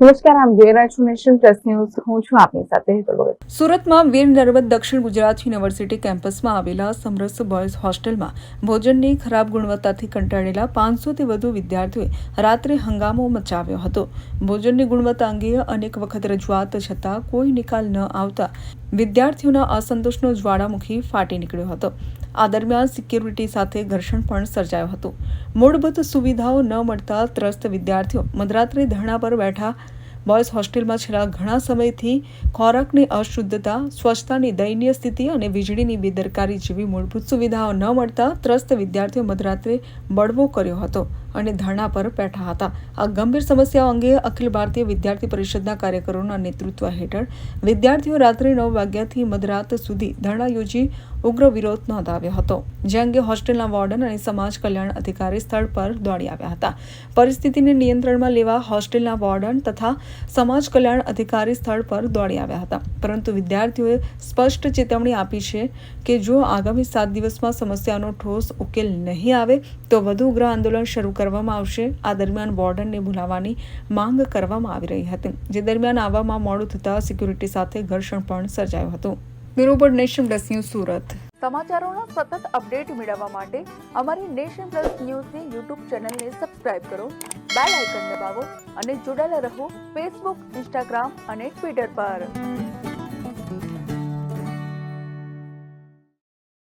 નમસ્કાર, આમ જોઈ રહ્યા ન્યૂઝ. હું છું આપની સાથે સુરતમાં વીર નર્મદ દક્ષિણ ગુજરાત યુનિવર્સિટી કેમ્પસમાં આવેલા સમરસ બોયઝ હોસ્ટેલમાં ભોજનની ખરાબ ગુણવત્તાથી કંટાળેલા પાંચસોથી વધુ વિદ્યાર્થીઓએ રાત્રે હંગામો મચાવ્યો હતો. ભોજનની ગુણવત્તા અંગે અનેક વખત રજૂઆત છતાં કોઈ નિકાલ ન આવતા વિદ્યાર્થીઓના અસંતોષનો જ્વાળામુખી ફાટી નીકળ્યો હતો. આ દરમિયાન સિક્યુરિટી સાથે ઘર્ષણ પણ સર્જાયું હતું. મૂળભૂત સુવિધાઓ ન મળતા ત્રસ્ત વિદ્યાર્થીઓ મધરાત્રે ધરણા પર બેઠા. બોયઝ હોસ્ટેલમાં છેલ્લા ઘણા સમયથી ખોરાકની અશુદ્ધતા, સ્વચ્છતાની દયનીય સ્થિતિ અને વીજળીની બેદરકારી જેવી મૂળભૂત સુવિધાઓ ન મળતા ત્રસ્ત વિદ્યાર્થીઓ મધરાત્રે બળવો કર્યો હતો. અને ધરણા પર બેઠા હતા. આ ગંભીર સમસ્યાઓ અંગે અખિલ ભારતીય વિદ્યાર્થી પરિષદના કાર્યકરોના નેતૃત્વ હેઠળ વિદ્યાર્થીઓ રાત્રે નવ વાગ્યાથી મધરાત સુધી ધરણા યોજી ઉગ્ર વિરોધ નોંધાવ્યો હતો, જે અંગે હોસ્ટેલના વોર્ડન અને સમાજ કલ્યાણ અધિકારી સ્થળ પર દોડી આવ્યા હતા. પરિસ્થિતિને નિયંત્રણમાં લેવા હોસ્ટેલના વોર્ડન તથા સમાજ કલ્યાણ અધિકારી સ્થળ પર દોડી આવ્યા હતા. પરંતુ વિદ્યાર્થીઓએ સ્પષ્ટ ચેતવણી આપી છે કે જો આગામી સાત દિવસમાં સમસ્યાનો ઠોસ ઉકેલ નહીં આવે, તો વધુ ઉગ્ર આંદોલન શરૂ કરવામાં આવશે. આ દરમિયાન વોર્ડનને બોલાવવાની માંગ કરવામાં આવી રહી હતી, જે દરમિયાન આવવામાં મોડું થતાં સિક્યુરિટી સાથે ઘર્ષણ પણ સર્જાયું હતું. Bureau nation plus news Surat. સમાચારોના સતત અપડેટ મેળવવા માટે અમારી નેશન પ્લસ ન્યૂઝની યુટ્યુબ ચેનલને સબસ્ક્રાઇબ કરો, બેલ આઇકન દબાવો અને જોડાયેલા રહો ફેસબુક, ઇન્સ્ટાગ્રામ અને ટ્વિટર પર.